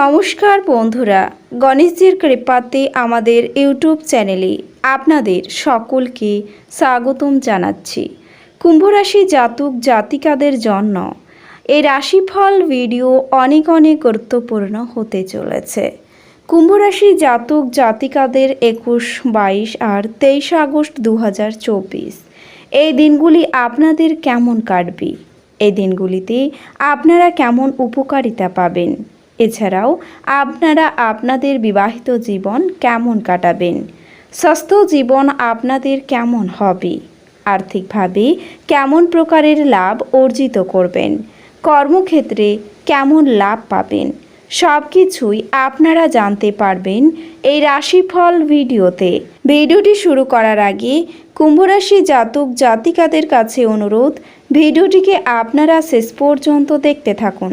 নমস্কার বন্ধুরা, গণেশজির কৃপাতে আমাদের ইউটিউব চ্যানেলে আপনাদের সকলকে স্বাগতম জানাচ্ছি। কুম্ভরাশি জাতক জাতিকাদের জন্য এই রাশিফল ভিডিও অনেক অনেক গুরুত্বপূর্ণ হতে চলেছে। কুম্ভরাশি জাতক জাতিকাদের একুশ, বাইশ আর তেইশ আগস্ট দু হাজার চব্বিশ। এই দিনগুলি আপনাদের কেমন কাটবে? এই দিনগুলিতে আপনারা কেমন উপকারিতা পাবেন? এছাড়াও আপনারা আপনাদের বিবাহিত জীবন কেমন কাটাবেন? স্বাস্থ্য জীবন আপনাদের কেমন হবে? আর্থিকভাবে কেমন প্রকারের লাভ অর্জিত করবেন? কর্মক্ষেত্রে কেমন লাভ পাবেন? সব কিছুই আপনারা জানতে পারবেন এই রাশিফল ভিডিওতে। ভিডিওটি শুরু করার আগে কুম্ভরাশি জাতক জাতিকাদের কাছে অনুরোধ, ভিডিওটিকে আপনারা শেষ পর্যন্ত দেখতে থাকুন।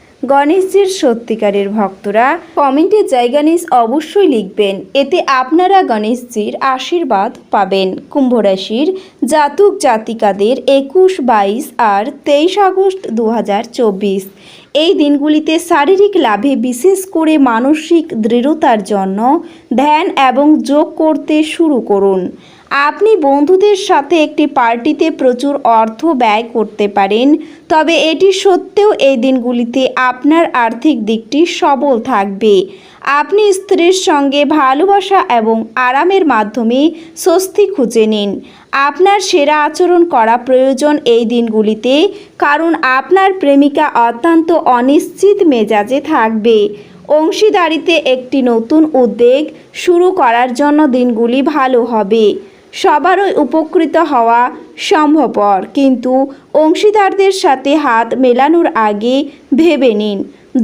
গণেশজির সত্যিকারের ভক্তরা কমেন্টে জয় গণেশ অবশ্যই লিখবেন। এতে আপনারা গণেশজির আশীর্বাদ পাবেন। কুম্ভ রাশির জাতক জাতিকাদের একুশ, বাইশ আর তেইশ আগস্ট দু হাজার চব্বিশ। এই দিনগুলিতে শারীরিক লাভে বিশেষ করে মানসিক দৃঢ়তার জন্য ধ্যান এবং যোগ করতে শুরু করুন। আপনি বন্ধুদের সাথে একটি পার্টিতে প্রচুর অর্থ ব্যয় করতে পারেন, তবে এটি সত্ত্বেও এই দিনগুলিতে আপনার আর্থিক দিকটি সবল থাকবে। আপনি স্ত্রীর সঙ্গে ভালোবাসা এবং আরামের মাধ্যমে স্বস্তি খুঁজে নিন। আপনার সেরা আচরণ করা প্রয়োজন এই দিনগুলিতে, কারণ আপনার প্রেমিকা অত্যন্ত অনিশ্চিত মেজাজে থাকবে। অংশীদারিতে একটি নতুন উদ্যোগ শুরু করার জন্য দিনগুলি ভালো হবে। সবারই উপকৃত হওয়া সম্ভবপর। কিন্তু অংশীদারদের সাথে হাত মেলানোর আগে ভেবে নিন,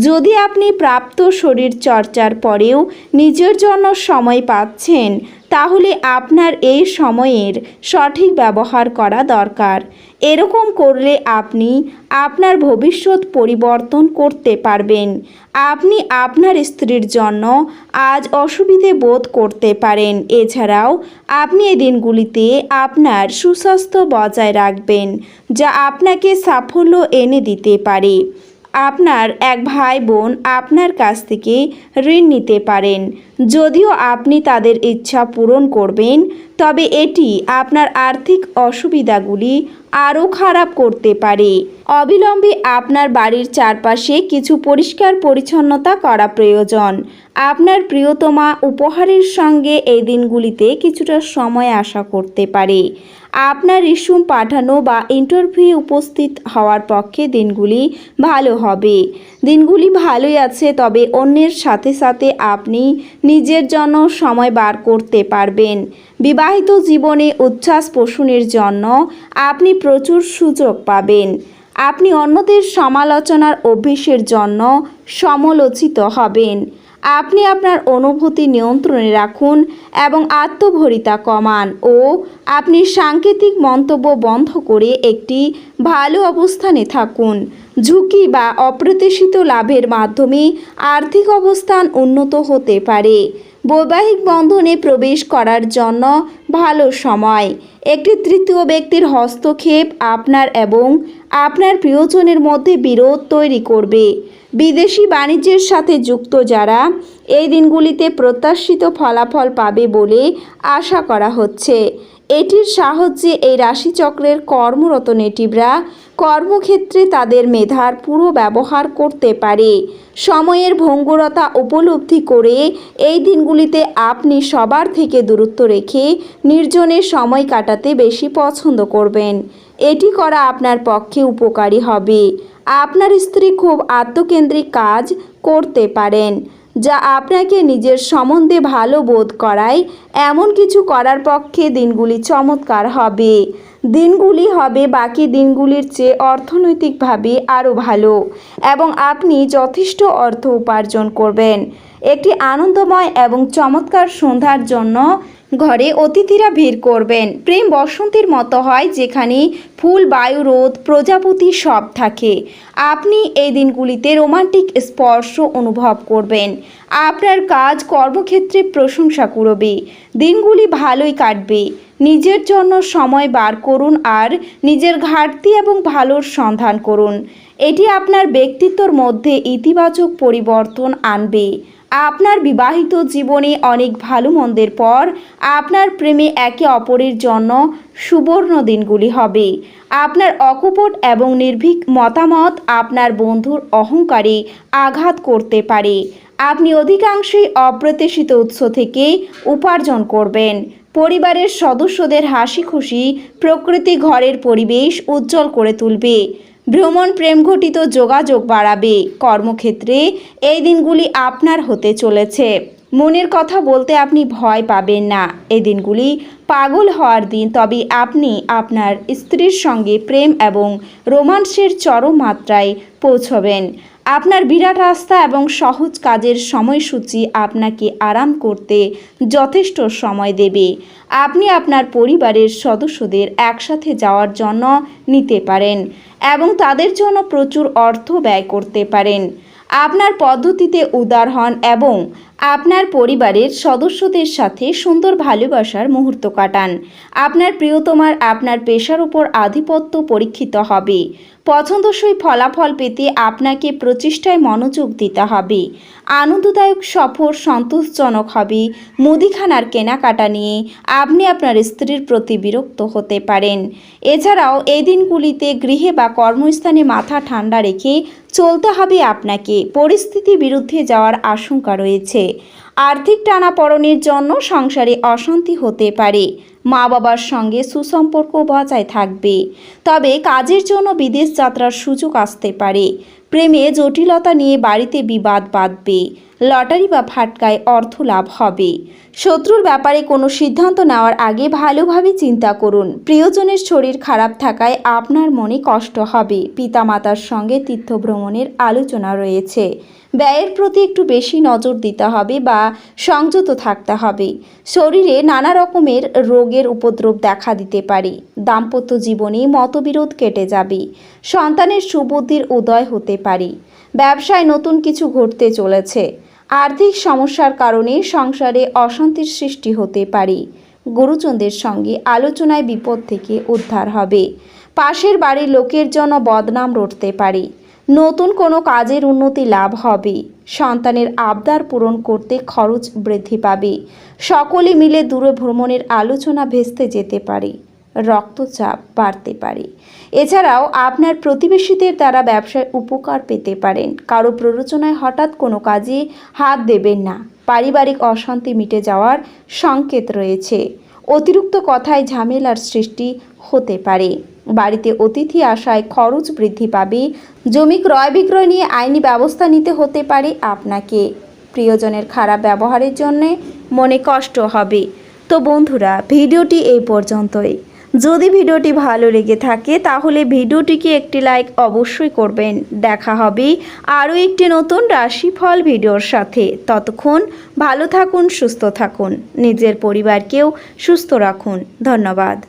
যদি আপনি প্রাপ্ত শরীর চর্চার পরেও নিজের জন্য সময় পাচ্ছেন তাহলে আপনার এই সময়ের সঠিক ব্যবহার করা দরকার। এরকম করলে আপনি আপনার ভবিষ্যৎ পরিবর্তন করতে পারবেন। আপনি আপনার স্ত্রীর জন্য আজ অসুবিধে বোধ করতে পারেন। এছাড়াও আপনি এই দিনগুলিতে আপনার সুস্বাস্থ্য বজায় রাখবেন, যা আপনাকে সাফল্য এনে দিতে পারে। আপনার এক ভাই বোন আপনার কাছ থেকে ঋণ নিতে পারেন। যদিও আপনি তাদের ইচ্ছা পূরণ করবেন, তবে এটি আপনার আর্থিক অসুবিধাগুলি আরও খারাপ করতে পারে। অবিলম্বে আপনার বাড়ির চারপাশে কিছু পরিষ্কার পরিচ্ছন্নতা করা প্রয়োজন। আপনার প্রিয়তমা উপহারের সঙ্গে এই দিনগুলিতে কিছুটা সময় আশা করতে পারে। আপনার রিসুম পাঠানো বা ইন্টারভিউ উপস্থিত হওয়ার পক্ষে দিনগুলি ভালো হবে। দিনগুলি ভালোই আছে, তবে অন্যের সাথে সাথে আপনি নিজের জন্য সময় বার করতে পারবেন। বিবাহিত জীবনে উচ্ছ্বাস পোষণের জন্য আপনি প্রচুর সুযোগ পাবেন। আপনি অন্যদের সমালোচনার অভ্যেসের জন্য সমালোচিত হবেন। আপনি আপনার অনুভূতি নিয়ন্ত্রণে রাখুন এবং আত্মভরিতা কমান ও আপনি সাংকেতিক মন্তব্য বন্ধ করে একটি ভালো অবস্থানে থাকুন। ঝুঁকি বা অপ্রত্যাশিত লাভের মাধ্যমে আর্থিক অবস্থান উন্নত হতে পারে। বৈবাহিক বন্ধনে প্রবেশ করার জন্য ভালো সময়। একটি তৃতীয় ব্যক্তির হস্তক্ষেপ আপনার এবং আপনার প্রিয়জনের মধ্যে বিরোধ তৈরি করবে। বিদেশি বাণিজ্যের সাথে যুক্ত যারা এই দিনগুলিতে প্রত্যাশিত ফলাফল পাবে বলে আশা করা হচ্ছে। এটির সাহায্যে এই রাশিচক্রের কর্মরত নেটিভরা কর্মক্ষেত্রে তাদের মেধার পুরো ব্যবহার করতে পারে। সময়ের ভঙ্গুরতা উপলব্ধি করে এই দিনগুলিতে আপনি সবার থেকে দূরত্ব রেখে নির্জনে সময় কাটাতে বেশি পছন্দ করবেন। এটি করা আপনার পক্ষে উপকারী হবে। আপনার স্ত্রী খুব আত্মকেন্দ্রিক কাজ করতে পারেন, যা আপনাকে নিজের সম্বন্ধে ভালো বোধ করায়। এমন কিছু করার পক্ষে দিনগুলি চমৎকার হবে। দিনগুলি হবে বাকি দিনগুলির চেয়ে অর্থনৈতিকভাবে আরও ভালো, এবং আপনি যথেষ্ট অর্থ উপার্জন করবেন। একটি আনন্দময় এবং চমৎকার সন্ধ্যার জন্য ঘরে অতিথিরা ভিড় করবেন। প্রেম বসন্তের মতো হয় যেখানে ফুল, বায়ু, রোদ, প্রজাপতি সব থাকে। আপনি এই দিনগুলিতে রোমান্টিক স্পর্শ অনুভব করবেন। আপনার কাজ, কর্মক্ষেত্রে প্রশংসা কুড়বে। দিনগুলি ভালোই কাটবে। নিজের জন্য সময় বার করুন আর নিজের ঘাটতি এবং ভালোর সন্ধান করুন। এটি আপনার ব্যক্তিত্বর মধ্যে ইতিবাচক পরিবর্তন আনবে। আপনার বিবাহিত জীবনে অনেক ভালো মন্দের পর আপনার প্রেমে একে অপরের জন্য সুবর্ণ দিনগুলি হবে। আপনার অকপট এবং নির্ভীক মতামত আপনার বন্ধুর অহংকারে আঘাত করতে পারে। আপনি অধিকাংশই অপ্রত্যাশিত উৎস থেকে উপার্জন করবেন। পরিবারের সদস্যদের হাসি খুশি প্রকৃতি ঘরের পরিবেশ উজ্জ্বল করে তুলবে। ভ্রমণ প্রেম ঘটিত যোগাযোগ বাড়াবে। কর্মক্ষেত্রে এই দিনগুলি আপনার হতে চলেছে। মনের কথা বলতে আপনি ভয় পাবেন না। এই দিনগুলি পাগল হওয়ার দিন, তবে আপনি আপনার স্ত্রীর সঙ্গে প্রেম এবং রোমান্সের চরম মাত্রায় পৌঁছবেন। আপনার বিরাট রাস্তা এবং সহজ কাজের সময়সূচি আপনাকে আরাম করতে যথেষ্ট সময় দেবে। আপনি আপনার পরিবারের সদস্যদের একসাথে যাওয়ার জন্য নিতে পারেন এবং তাদের জন্য প্রচুর অর্থ ব্যয় করতে পারেন। আপনার পদ্ধতিতে উদার হন এবং আপনার পরিবারের সদস্যদের সাথে সুন্দর ভালোবাসার মুহূর্ত কাটান। আপনার প্রিয়তমার আপনার পেশার উপর আধিপত্য পরীক্ষিত হবে। পছন্দসই ফলাফল পেতে আপনাকে প্রচেষ্টায় মনোযোগ দিতে হবে। আনন্দদায়ক সফর সন্তোষজনক হবে। মুদিখানার কেনাকাটা নিয়ে আপনি আপনার স্ত্রীর প্রতি বিরক্ত হতে পারেন। এছাড়াও এই দিনগুলিতে গৃহে বা কর্মস্থানে মাথা ঠান্ডা রেখে চলতে হবে আপনাকে। পরিস্থিতি বিরুদ্ধে যাওয়ার আশঙ্কা রয়েছে। আর্থিক টানাপড়নের জন্য সংসারে অশান্তি হতে পারে। মা বাবার সঙ্গে সুসম্পর্ক বজায় থাকবে। তবে কাজের জন্য বিদেশ যাত্রার সুযোগ আসতে পারে। প্রেমে জটিলতা নিয়ে বাড়িতে বিবাদ বাঁধবে। লটারি বা ফাটকায় অর্থ লাভ হবে। শত্রুর ব্যাপারে কোনো সিদ্ধান্ত নেওয়ার আগে ভালোভাবে চিন্তা করুন। প্রিয়জনের শরীর খারাপ থাকায় আপনার মনে কষ্ট হবে। পিতামাতার সঙ্গে তীর্থভ্রমণের আলোচনা রয়েছে। ব্যয়ের প্রতি একটু বেশি নজর দিতে হবে বা সংযত থাকতে হবে। শরীরে নানা রকমের রোগের উপদ্রব দেখা দিতে পারে। দাম্পত্য জীবনে মতবিরোধ কেটে যাবে। সন্তানের সুবুদ্ধির উদয় হতে পারে। ব্যবসায় নতুন কিছু ঘটতে চলেছে। আর্থিক সমস্যার কারণে সংসারে অশান্তির সৃষ্টি হতে পারে। গুরুজনদের সঙ্গে আলোচনায় বিপদ থেকে উদ্ধার হবে। পাশের বাড়ির লোকের জন্য বদনাম রটতে পারে। নতুন কোনো কাজের উন্নতি লাভ হবে। সন্তানের আবদার পূরণ করতে খরচ বৃদ্ধি পাবে। সকলে মিলে দূরে ভ্রমণের আলোচনা ভেস্তে যেতে পারে। রক্তচাপ বাড়তে পারে। এছাড়াও আপনার প্রতিবেশীদের দ্বারা ব্যবসায় উপকার পেতে পারেন। কারও প্ররোচনায় হঠাৎ কোনো কাজে হাত দেবেন না। পারিবারিক অশান্তি মিটে যাওয়ার সংকেত রয়েছে। অতিরিক্ত কথায় ঝামেলার সৃষ্টি হতে পারে। বাড়িতে অতিথি আসায় খরচ বৃদ্ধি পাবে। জমি ক্রয় বিক্রয় নিয়ে আইনি ব্যবস্থা নিতে হতে পারে আপনাকে। প্রিয়জনের খারাপ ব্যবহারের জন্যে মনে কষ্ট হবে। তো বন্ধুরা, ভিডিওটি এই পর্যন্তই। যদি ভিডিওটি ভালো লেগে থাকে, তাহলে ভিডিওটিকে একটি লাইক অবশ্যই করবেন। দেখা হবে আরও একটি নতুন রাশিফল ভিডিওর সাথে। ততক্ষণ ভালো থাকুন, সুস্থ থাকুন। নিজের পরিবারকেও সুস্থ রাখুন। ধন্যবাদ।